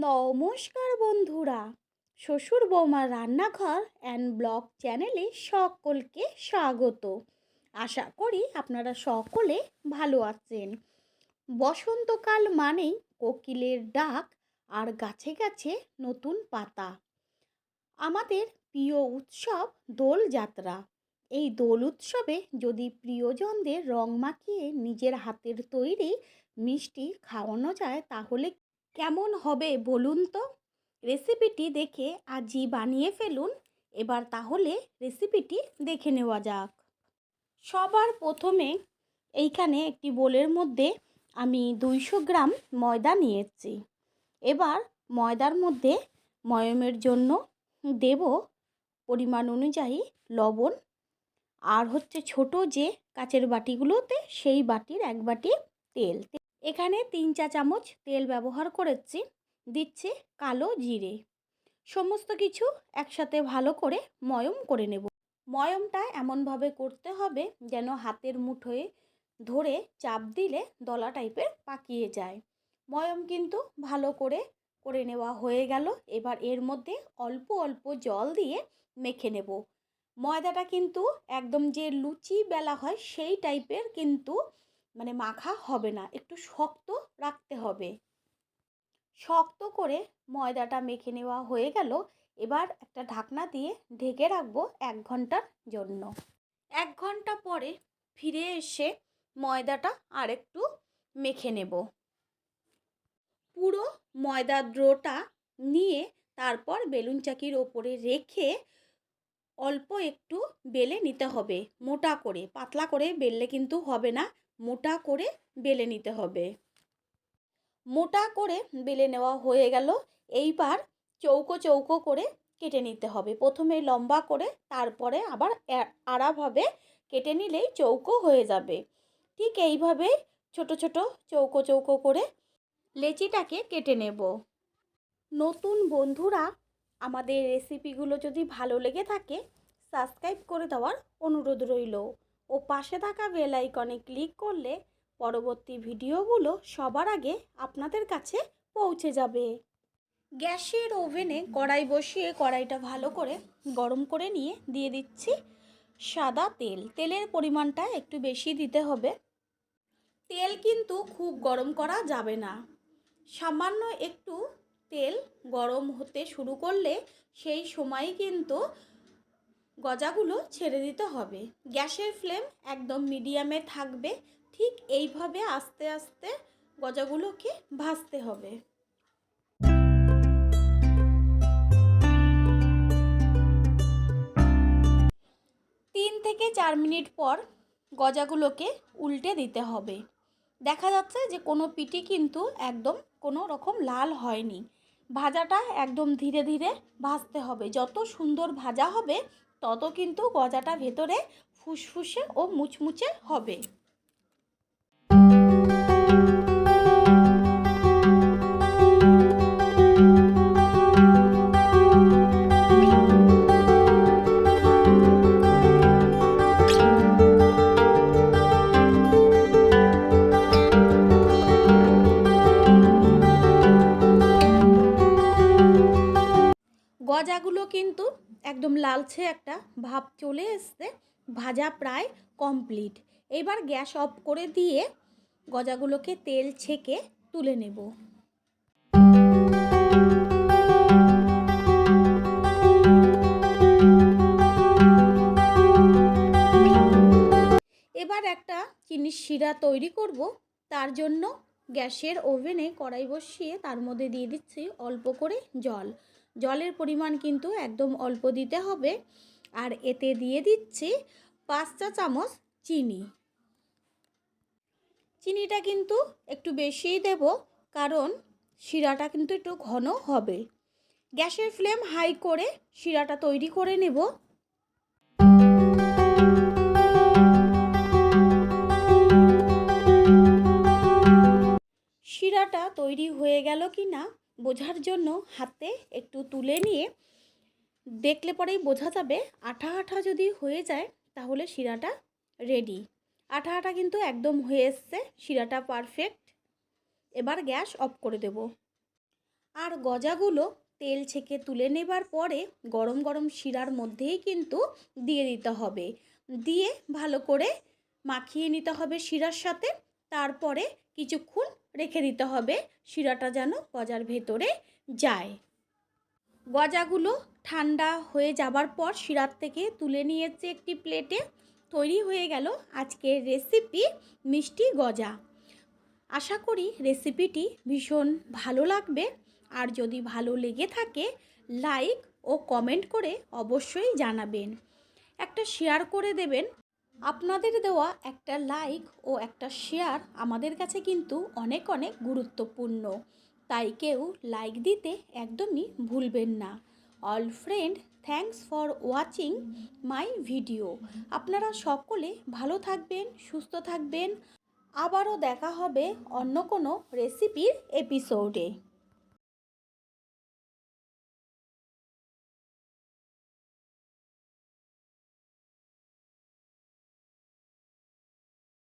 নমস্কার বন্ধুরা। শ্বশুর বৌমার রান্নাঘর অ্যান্ড ব্লগ চ্যানেলে সকলকে স্বাগত। আশা করি আপনারা সকলে ভালো আছেন। বসন্তকাল মানেই কোকিলের ডাক আর গাছে গাছে নতুন পাতা। আমাদের প্রিয় উৎসব দোল যাত্রা। এই দোল উৎসবে যদি প্রিয়জনদের রং মাখিয়ে নিজের হাতের তৈরি মিষ্টি খাওয়ানো যায়, তাহলে কেমন হবে বলুন তো? রেসিপিটি দেখে আজই বানিয়ে ফেলুন। এবার তাহলে রেসিপিটি দেখে নেওয়া যাক। সবার প্রথমে এইখানে একটি বোলের মধ্যে আমি দুইশো গ্রাম ময়দা নিয়েছি। এবার ময়দার মধ্যে ময়মের জন্য দেব পরিমাণ অনুযায়ী লবণ। আর হচ্ছে ছোট যে কাচের বাটিগুলোতে সেই বাটির এক বাটি তেল। এখানে তিন চা চামচ তেল ব্যবহার করেছি। দিচ্ছি কালো জিরে। সমস্ত কিছু একসাথে ভালো করে ময়ম করে নেব। ময়মটা এমনভাবে করতে হবে যেন হাতের মুঠোয় ধরে চাপ দিলে দলা টাইপের পাকিয়ে যায়। ময়ম কিন্তু ভালো করে করে নেওয়া হয়ে গেল। এবার এর মধ্যে অল্প অল্প জল দিয়ে মেখে নেব। ময়দাটা কিন্তু একদম যে লুচি বেলা হয় সেই টাইপের কিন্তু মানে মাখা হবে না। একটু শক্ত রাখতে হবে। শক্ত করে ময়দাটা মেখে নেওয়া হয়ে গেল। এবার একটা ঢাকনা দিয়ে ঢেকে রাখব এক ঘণ্টার জন্য। এক ঘণ্টা পরে ফিরে এসে ময়দাটা আর একটু মেখে নেব। পুরো ময়দার ড্রোটা নিয়ে তারপর বেলুন চাকির ওপরে রেখে অল্প একটু বেলে নিতে হবে। মোটা করে, পাতলা করে বেললে কিন্তু হবে না। মোটা করে বেলে নিতে হবে। মোটা করে বেলে নেওয়া হয়ে গেল। এইবার চৌকো চৌকো করে কেটে নিতে হবে। প্রথমে লম্বা করে, তারপরে আবার আড়াভাবে কেটে নিলেই চৌকো হয়ে যাবে। ঠিক এইভাবে ছোট ছোট চৌকো চৌকো করে লেচিটাকে কেটে নেব। নতুন বন্ধুরা, আমাদের রেসিপিগুলো যদি ভালো লেগে থাকে সাবস্ক্রাইব করে দেওয়ার অনুরোধ রইল। ও পাশে থাকা বেল আইকনে ক্লিক করলে পরবর্তী ভিডিওগুলো সবার আগে আপনাদের কাছে পৌঁছে যাবে। গ্যাসের ওভেনে কড়াই বসিয়ে কড়াইটা ভালো করে গরম করে নিয়ে দিয়ে দিচ্ছি সাদা তেল। তেলের পরিমাণটা একটু বেশি দিতে হবে। তেল কিন্তু খুব গরম করা যাবে না। সামান্য একটু তেল গরম হতে শুরু করলে সেই সময় কিন্তু গজাগুলো ছেড়ে দিতে হবে। গ্যাসের ফ্লেম একদম মিডিয়ামে থাকবে। ঠিক এইভাবে আস্তে আস্তে গজাগুলোকে ভাজতে হবে। তিন থেকে চার মিনিট পর গজাগুলোকে উল্টে দিতে হবে। দেখা যাচ্ছে যে কোনো পিটি কিন্তু একদম কোনো রকম লাল হয়নি। ভাজাটা একদম ধীরে ধীরে ভাজতে হবে। যত সুন্দর ভাজা হবে, তত কিন্তু গজাটা ভেতরে ফুসফুসে ও মুচমুচে হবে। কিন্তু একদম লালচে একটা ভাব চলে এসছে। ভাজা প্রায় কমপ্লিট এবার গ্যাস অফ করে দিয়ে গজাগুলোকে তেল ছেঁকে তুলে নেব। এবার একটা চিনির শিরা তৈরি করব। তার জন্য গ্যাসের ওভেনে কড়াই বসিয়ে তার মধ্যে দিয়ে দিচ্ছি অল্প করে জল। জলের পরিমাণ কিন্তু একদম অল্প দিতে হবে। আর এতে দিয়ে দিচ্ছি পাঁচ চা চামচ চিনি। চিনিটা কিন্তু একটু বেশিই দেব, কারণ শিরাটা কিন্তু একটু ঘন হবে। গ্যাসের ফ্লেম হাই করে শিরাটা তৈরি করে নেব। কি না বোঝার জন্য হাতে একটু তুলে নিয়ে দেখলে পরেই বোঝা যাবে আঠা আঠা যদি হয়ে যায় তাহলে শিরাটা রেডি আঠা আঠা কিন্তু একদম হয়ে এসছে, শিরাটা পারফেক্ট এবার গ্যাস অফ করে দেব। আর গজাগুলো তেল ছেঁকে তুলে নেবার পরে গরম গরম শিরার মধ্যেই কিন্তু দিয়ে দিতে হবে। দিয়ে ভালো করে মাখিয়ে নিতে হবে শিরার সাথে, তারপরে কিছুক্ষণ রেখে দিতে হবে, শিরাটা যেন গজার ভেতরে যায়। গজাগুলো ঠান্ডা হয়ে যাবার পর শিরার থেকে তুলে নিয়েছে একটি প্লেটে। তৈরি হয়ে গেল আজকের রেসিপি মিষ্টি গজা। আশা করি রেসিপিটি ভীষণ ভালো লাগবে। আর যদি ভালো লেগে থাকে, লাইক ও কমেন্ট করে অবশ্যই জানাবেন। একটা শেয়ার করে দেবেন। আপনাদের দেওয়া একটা লাইক ও একটা শেয়ার আমাদের কাছে কিন্তু অনেক অনেক গুরুত্বপূর্ণ। তাই কেউ লাইক দিতে একদমই ভুলবেন না। All friend thanks for watching my video আপনারা সকলে ভালো থাকবেন, সুস্থ থাকবেন। আবারও দেখা হবে অন্য কোনো রেসিপির এপিসোডে